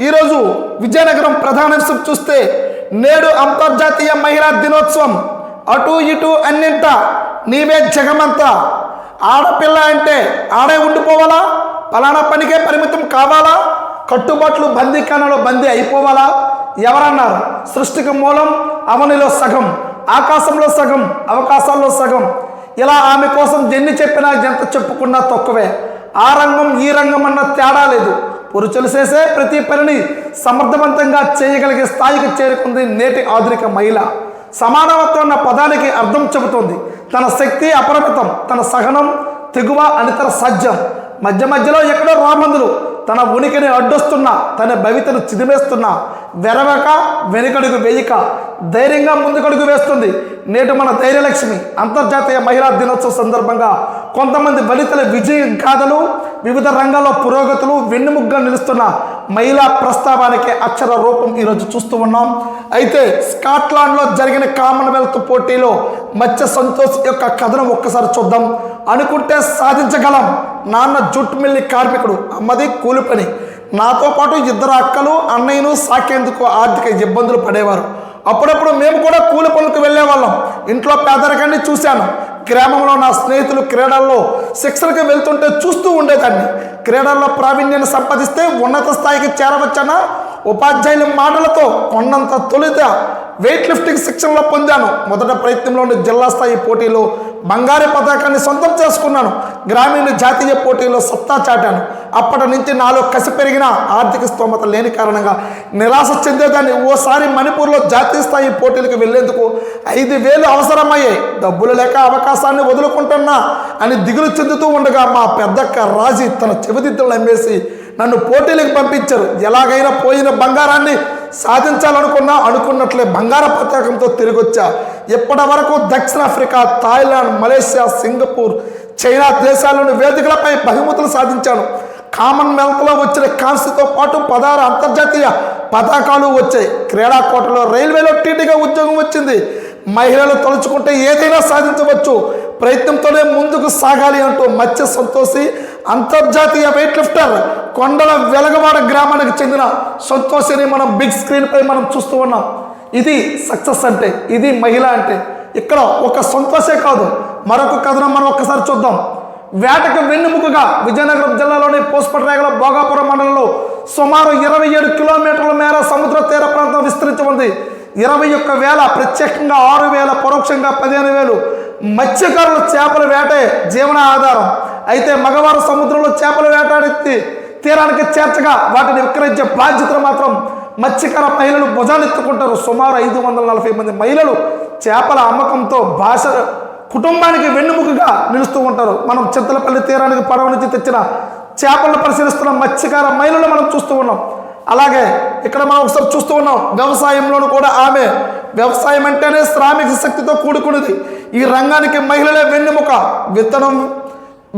ఈరోజు విజయనగరం ప్రధాన అంశం చూస్తే నేడు అంతర్జాతీయ మహిళా దినోత్సవం. అటు ఇటు అన్నింట నీవే జగమంతా. ఆడపిల్ల అంటే ఆడే ఉండిపోవాలా? పలానా పనికే పరిమితం కావాలా? కట్టుబాట్లు బందీఖానలో బందీ అయిపోవాలా? ఎవరన్నారు? సృష్టికి మూలం అవనిలో సగం ఆకాశంలో సగం అవకాశాల్లో సగం. ఇలా ఆమె కోసం ఎన్ని చెప్పినా ఎంత చెప్పుకున్నా తక్కువే. ఆ రంగం ఈ రంగం అన్న తేడా లేదు. పురుషులు చేసే ప్రతి పనిని సమర్థవంతంగా చేయగలిగే స్థాయికి చేరుకుంది నేటి ఆధునిక మహిళ. సమానవత్వం అన్న పదానికి అర్థం చెబుతోంది. తన శక్తి అపరిమితం తన సహనం తెగువ అనితర సాధ్యం మధ్య మధ్యలో ఎక్కడో రాబందులు తన ఉనికిని అడ్డొస్తున్నా తన భవితను చిదిమేస్తున్నా వెరవక వెనుకడుగు వేయక ధైర్యంగా ముందుకడుగు వేస్తుంది. నేటి మన ధైర్యలక్ష్మి అంతర్జాతీయ మహిళా దినోత్సవం సందర్భంగా కొంతమంది వనితల విజయ గాథలు వివిధ రంగాల్లో పురోగతులు వెన్నుముగ్గా నిలుస్తున్న మహిళా ప్రస్తావానికి అక్షర రూపం ఈరోజు చూస్తూ ఉన్నాం. అయితే స్కాట్లాండ్లో జరిగిన కామన్వెల్త్ పోటీలో మత్స్య సంతోష్ యొక్క కథను ఒక్కసారి చూద్దాం. అనుకుంటే సాధించగలం. నాన్న జుట్టు మిల్లి కార్మికుడు అమ్మది కూలి పని. నాతో పాటు ఇద్దరు అక్కలు అన్నయ్యను సాకేందుకు ఆర్థిక ఇబ్బందులు పడేవారు. అప్పుడప్పుడు మేము కూడా కూలి పనులకు వెళ్ళేవాళ్ళం. ఇంట్లో పేదరికాన్ని చూశాను. గ్రామంలో నా స్నేహితులు క్రీడల్లో శిక్షణకు వెళ్తుంటే చూస్తూ ఉండేదాన్ని. క్రీడల్లో ప్రావీణ్యాన్ని సంపాదిస్తే ఉన్నత స్థాయికి చేరవచ్చన్న ఉపాధ్యాయుల మాటలతో కొండంత తొలిత వెయిట్ లిఫ్టింగ్ శిక్షణలో పొందాను. మొదట ప్రయత్నంలోని జిల్లా స్థాయి పోటీలో బంగారు పథకాన్ని సొంతం చేసుకున్నాను. గ్రామీణ జాతీయ పోటీలో సత్తా చాటాను. అప్పటి నుంచి నాలో కసి పెరిగిన ఆర్థిక స్తోమత లేని కారణంగా నిరాశ చెందేదాన్ని ఓసారి మణిపూర్లో జాతీయ స్థాయి పోటీలకు వెళ్ళేందుకు ఐదు వేలు అవసరమయ్యాయి. డబ్బులు లేక అవకాశాన్ని వదులుకుంటున్నా అని దిగులు చెందుతూ ఉండగా మా పెద్దక్క రాజీ తన చెవిదిద్దులు అమ్మేసి నన్ను పోటీలకు పంపించారు. ఎలాగైనా పోయిన బంగారాన్ని సాధించాలనుకున్నా అనుకున్నట్లే బంగార పతాకంతో తిరిగి వచ్చా ఇప్పటి వరకు దక్షిణాఫ్రికా థాయిలాండ్ మలేషియా సింగపూర్ చైనా దేశాల్లోని వేదికలపై బహుమతులు సాధించాను. కామన్వెల్త్లో వచ్చిన కాంస్యతో పాటు పదహారు అంతర్జాతీయ పతాకాలు వచ్చాయి. క్రీడాకోటలో రైల్వేలో టీటీగా ఉద్యోగం వచ్చింది. మహిళలు తలుచుకుంటే ఏదైనా సాధించవచ్చు. ప్రయత్నంతోనే ముందుకు సాగాలి అంటూ మత్స్య సంతోషి అంతర్జాతీయ వెయిట్ లిఫ్టర్ కొండల వెలగవాడ గ్రామానికి చెందిన సంతోషిని మనం బిగ్ స్క్రీన్ పై మనం చూస్తూ ఉన్నాం. ఇది సక్సెస్ అంటే ఇది మహిళ అంటే. ఇక్కడ ఒక సంతోషే కాదు మరొక కథనం మనం ఒక్కసారి చూద్దాం. వేటకు వెన్నుముకగా విజయనగరం జిల్లాలోని పోస్పట్రేగల భోగాపురం మండలంలో సుమారు ఇరవై ఏడు కిలోమీటర్ల మేర సముద్ర తీర ప్రాంతం విస్తరించి ఉంది. ఇరవై ఒక్క వేల ప్రత్యేకంగా ఆరు వేల పరోక్షంగా పదిహేను వేలు మత్స్యకారులు చేపల వేటే జీవన ఆధారం. అయితే మగవారు సముద్రంలో చేపలు వేటాడెత్తి తీరానికి చేర్చగా వాటిని విక్రయించే బాధ్యతలు మాత్రం మత్స్యకార మహిళలు భుజానెత్తుకుంటారు సుమారు ఐదు వందల నలభై మంది మహిళలు చేపల అమ్మకంతో భాష కుటుంబానికి వెన్నుముకగా నిలుస్తూ ఉంటారు. మనం చింతలపల్లి తీరానికి పడవ నుంచి తెచ్చిన చేపలను పరిశీలిస్తున్న మత్స్యకార మహిళలు మనం చూస్తూ ఉన్నాం. అలాగే ఇక్కడ మనం ఒకసారి చూస్తూ ఉన్నాం వ్యవసాయంలోనూ కూడా ఆమె వ్యవసాయం అంటేనే శ్రామిక శక్తితో కూడుకున్నది. ఈ రంగానికి మహిళలే వెన్నెముక. విత్తనం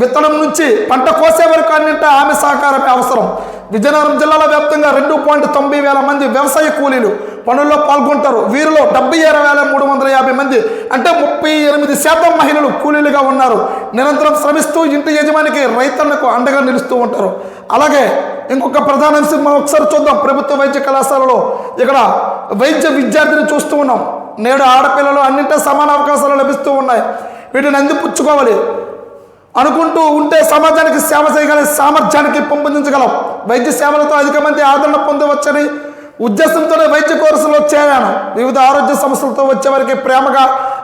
విత్తనం నుంచి పంట కోసే వరకు అన్నింట ఆమె సహకారమే అవసరం. విజయనగరం జిల్లాలో వ్యాప్తంగా రెండు పాయింట్ తొంభై వేల మంది వ్యవసాయ కూలీలు పనుల్లో పాల్గొంటారు. వీరిలో డెబ్బై ఏడు వేల మూడు వందల యాభై మంది అంటే ముప్పై ఎనిమిది శాతం మహిళలు కూలీలుగా ఉన్నారు. నిరంతరం శ్రమిస్తూ ఇంటి యజమానికి రైతన్నకు అండగా నిలుస్తూ ఉంటారు. అలాగే ఇంకొక ప్రధాన అంశం మనం ఒకసారి చూద్దాం. ప్రభుత్వ వైద్య కళాశాలలో ఇక్కడ వైద్య విద్యార్థిని చూస్తూ ఉన్నాం. నేడు ఆడపిల్లలు అన్నింటా సమాన అవకాశాలు లభిస్తూ ఉన్నాయి. వీటిని అందిపుచ్చుకోవాలి. అనుకుంటూ ఉంటే సమాజానికి సేవ చేయగల సామర్థ్యానికి పెంపొందించగలం. వైద్య సేవలతో అధిక మంది ఆదరణ పొందవచ్చని ఉద్దేశంతోనే వైద్య కోర్సులో చేరాను. వివిధ ఆరోగ్య సమస్యలతో వచ్చే వారికి ప్రేమగా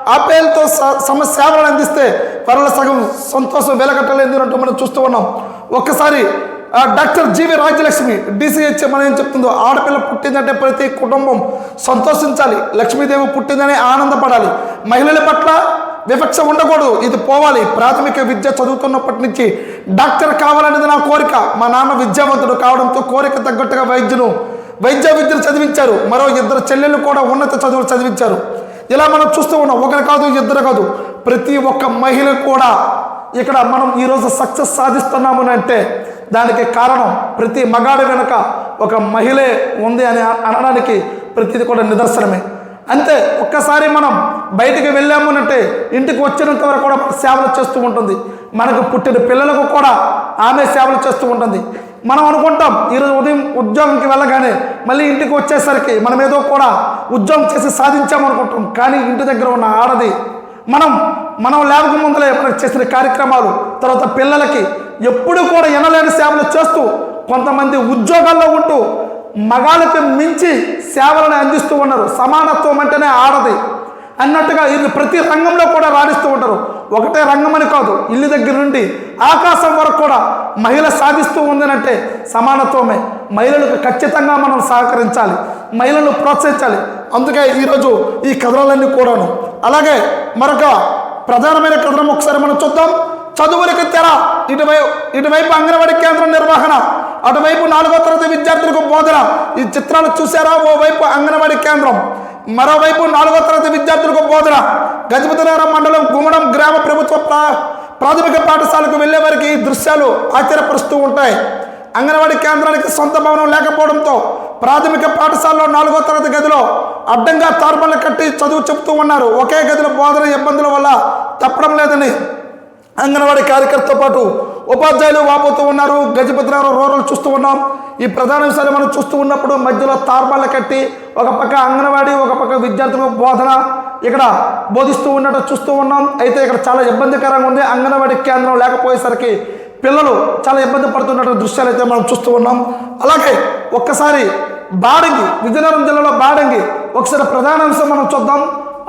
ఆప్యాయలతో స- సమ సేవలను అందిస్తే పరుల సగం సంతోషం వెలగట్టలేదు అంటూ మనం చూస్తూ ఉన్నాం. ఒక్కసారి డాక్టర్ జీవి రాజ్యలక్ష్మి డిసిహెచ్ఎం అని ఏం చెప్తుందో ఆడపిల్ల పుట్టిందంటే ప్రతి కుటుంబం సంతోషించాలి లక్ష్మీదేవి పుట్టిందని ఆనందపడాలి. మహిళల పట్ల వివక్ష ఉండకూడదు ఇది పోవాలి. ప్రాథమిక విద్య చదువుతున్నప్పటి నుంచి డాక్టర్ కావాలనేది నా కోరిక. మా నాన్న విద్యావంతుడు కావడంతో కోరిక తగ్గట్టుగా వైద్యును వైద్య విద్యను చదివించారు. మరో ఇద్దరు చెల్లెళ్ళు కూడా ఉన్నత చదువులు చదివించారు. ఇలా మనం చూస్తూ ఉన్నాం ఒకరు కాదు ఇద్దరు కాదు. ప్రతి ఒక్క మహిళ కూడా ఇక్కడ మనం ఈరోజు సక్సెస్ సాధిస్తున్నామని అంటే దానికి కారణం ప్రతి మగాడి వెనుక ఒక మహిళే ఉంది అని అనడానికి ప్రతిది కూడా నిదర్శనమే. అంతే ఒక్కసారి మనం బయటికి వెళ్ళాము అంటే ఇంటికి వచ్చినంత వరకు కూడా సేవలు చేస్తూ ఉంటుంది. మనకు పుట్టిన పిల్లలకు కూడా ఆమె సేవలు చేస్తూ ఉంటుంది. మనం అనుకుంటాం ఈరోజు ఉదయం ఉద్యోగంకి వెళ్ళగానే మళ్ళీ ఇంటికి వచ్చేసరికి మనం ఏదో కూడా ఉద్యోగం చేసి సాధించామనుకుంటాం. కానీ ఇంటి దగ్గర ఉన్న ఆడది మనం మనం లేవక ముందులో మనకు చేసిన కార్యక్రమాలు తర్వాత పిల్లలకి ఎప్పుడు కూడా ఎనలేని సేవలు చేస్తూ కొంతమంది ఉద్యోగాల్లో ఉంటూ మగాళ్ళకి మించి సేవలను అందిస్తూ ఉన్నారు. సమానత్వం అంటేనే ఆడది. అన్నట్టుగా ఇది ప్రతి రంగంలో కూడా రాణిస్తూ ఉంటారు. ఒకటే రంగం అని కాదు ఇల్లు దగ్గర నుండి ఆకాశం వరకు కూడా మహిళ సాధిస్తూ ఉందనంటే సమానత్వమే. మహిళలకు ఖచ్చితంగా మనం సహకరించాలి మహిళలను ప్రోత్సహించాలి. అందుకే ఈరోజు ఈ కథనాలన్నీ కూడాను. అలాగే మరొక ప్రధానమైన కథనం ఒకసారి మనం చూద్దాం. చదువులకి తెర ఇటువైపు ఇటువైపు అంగన్వాడీ కేంద్రం నిర్వహణ అటువైపు నాలుగో తరగతి విద్యార్థులకు బోధన. ఈ చిత్రాలు చూసారా? ఓవైపు అంగన్వాడీ కేంద్రం మరోవైపు నాలుగో తరగతి విద్యార్థులకు బోధన. గజపతినగరం మండలం గుమ్మడం గ్రామ ప్రభుత్వ ప్రా- ప్రాథమిక పాఠశాలకు వెళ్ళే వారికి ఈ దృశ్యాలు ఆశ్చర్యపరుస్తూ ఉంటాయి. అంగన్వాడీ కేంద్రానికి సొంత భవనం లేకపోవడంతో ప్రాథమిక పాఠశాలలో నాలుగో తరగతి గదిలో అడ్డంగా తార్బన్లు కట్టి చదువు చెబుతూ ఉన్నారు. ఒకే గదిలో బోధన ఇబ్బందుల వల్ల తప్పడం లేదని అంగన్వాడీ కార్యకర్తతో పాటు ఉపాధ్యాయులు వాపోతూ ఉన్నారు. గజపతినగరం రూరల్ చూస్తూ ఉన్నాం. ఈ ప్రధాన విషయాలు మనం చూస్తూ ఉన్నప్పుడు మధ్యలో తార్బాళ్ళు కట్టి ఒక పక్క అంగన్వాడీ ఒక పక్క విద్యార్థులకు బోధన ఇక్కడ బోధిస్తూ ఉన్నట్టు చూస్తూ ఉన్నాం. అయితే ఇక్కడ చాలా ఇబ్బందికరంగా ఉంది. అంగన్వాడీ కేంద్రం లేకపోయేసరికి పిల్లలు చాలా ఇబ్బంది పడుతున్నటువంటి దృశ్యాలు అయితే మనం చూస్తూ ఉన్నాం. అలాగే ఒక్కసారి బాడంగి విజయనగరం జిల్లాలో బాడంగి ఒకసారి ప్రధాన అంశం మనం చూద్దాం.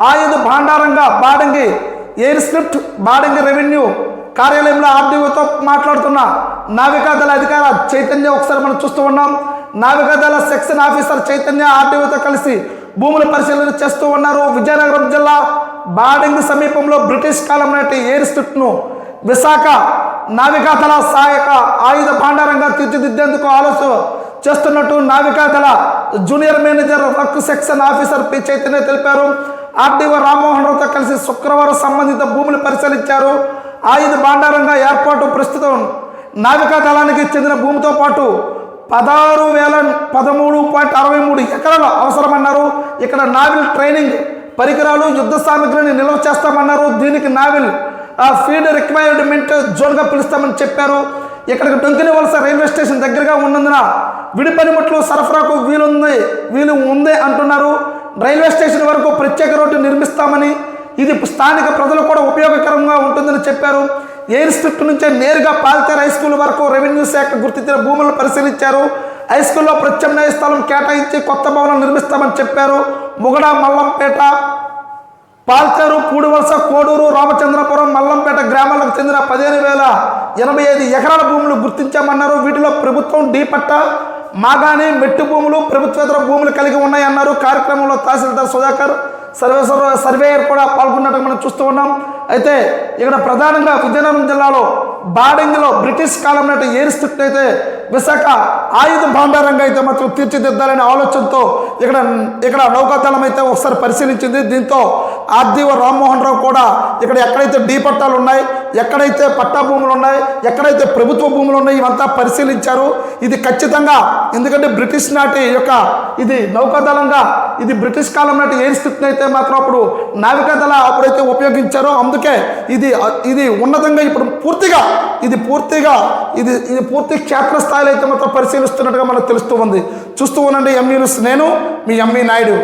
ఆయుధ భాండారంగా Badangi air strip Badangi revenue కార్యాలయంలో ఆర్డీఓతో మాట్లాడుతున్న నావికాదళ అధికార చైతన్య ఒకసారి మనం చూస్తూ ఉన్నాం. నావికాదళ సెక్షన్ ఆఫీసర్ చైతన్య ఆర్డీఓతో కలిసి భూముల పరిశీలన చేస్తూ ఉన్నారు. విజయనగరం జిల్లా బాడింగ్ సమీపంలో బ్రిటిష్ కాలం నాటి ఎయిర్ స్క్రిప్ట్ను విశాఖ నావికాదళ సహాయక ఆయుధ భాండారంగా తీర్చిదిద్దేందుకు ఆలోచన చేస్తున్నట్టు నావికాదళ junior manager work section officer P Chaitanya తెలిపారు. ఆర్డీఓ రామ్మోహన్ రావుతో కలిసి శుక్రవారం సంబంధిత భూములు పరిశీలించారు. ఆయుధ భాండారంగా ఏర్పాటు ప్రస్తుతం నావికా దళానికి చెందిన భూమితో పాటు పదహారు వేల పదమూడు పాయింట్ అరవై మూడు ఎకరాలు అవసరమన్నారు. ఇక్కడ నావిల్ ట్రైనింగ్ పరికరాలు యుద్ధ సామగ్రిని నిల్వ చేస్తామన్నారు. దీనికి నావిల్ ఆ ఫీల్డ్ రిక్వైర్మెంట్ జోన్గా పిలుస్తామని చెప్పారు. ఇక్కడికి డొంకిని వలస రైల్వే స్టేషన్ దగ్గరగా ఉన్నందున విడి పనిముట్లు సరఫరాకు వీలుంది వీలు ఉంది అంటున్నారు. రైల్వే స్టేషన్ వరకు ప్రత్యేక రోడ్డు నిర్మిస్తామని ఇది స్థానిక ప్రజలు కూడా ఉపయోగకరంగా ఉంటుందని చెప్పారు. ఎయిర్ స్ట్రిప్ట్ నుంచే నేరుగా పాల్తేర్ హై స్కూల్ వరకు రెవెన్యూ శాఖ గుర్తించిన భూములను పరిశీలించారు. హై స్కూల్లో ప్రత్యామ్నాయ స్థలం కేటాయించి కొత్త భవనం నిర్మిస్తామని చెప్పారు. ముగడ మల్లంపేట పాల్చేరు పూడివలస కోడూరు రామచంద్రపురం మల్లంపేట గ్రామాలకు చెందిన పదిహేను వేల ఎనభై ఐదు ఎకరాల భూములు గుర్తించామన్నారు. వీటిలో ప్రభుత్వం డీ పట్ట మాగాణి మెట్టు భూములు ప్రభుత్వేతర భూములు కలిగి ఉన్నాయన్నారు. కార్యక్రమంలో తహసీల్దార్ సుధాకర్ సర్వేశ్వర సర్వేయర్ కూడా పాల్గొన్నట్టు మనం చూస్తూ ఉన్నాం. అయితే ఇక్కడ ప్రధానంగా విజయనగరం జిల్లాలో బాడింగ్లో బ్రిటిష్ కాలం నాటి ఎయిర్ అయితే విశాఖ ఆయుధ భాండారంగా అయితే మాత్రం తీర్చిదిద్దాలనే ఆలోచనతో ఇక్కడ ఇక్కడ నౌకాతలం అయితే ఒకసారి పరిశీలించింది. దీంతో ఆర్డీఓ రామ్మోహన్ రావు కూడా ఇక్కడ ఎక్కడైతే డీ పట్టాలు ఉన్నాయి ఎక్కడైతే పట్టా భూములు ఉన్నాయి ఎక్కడైతే ప్రభుత్వ భూములు ఉన్నాయి ఇవంతా పరిశీలించారు. ఇది ఖచ్చితంగా ఎందుకంటే బ్రిటిష్ నాటి యొక్క ఇది నౌకాదళంగా ఇది బ్రిటిష్ కాలం నాటి ఎయిర్ స్థితిని అయితే మాత్రం అప్పుడు నావికాదళ అప్పుడైతే ఉపయోగించారో అందుకే ఇది ఇది ఉన్నతంగా ఇప్పుడు పూర్తిగా ఇది పూర్తిగా ఇది ఇది పూర్తి క్షేత్రస్థాయిలో అయితే మాత్రం పరిశీలిస్తున్నట్టుగా మనకు తెలుస్తూ ఉంది. చూస్తూ ఉండండి ఎంఈ నేను మీ ఎంఈ నాయుడు.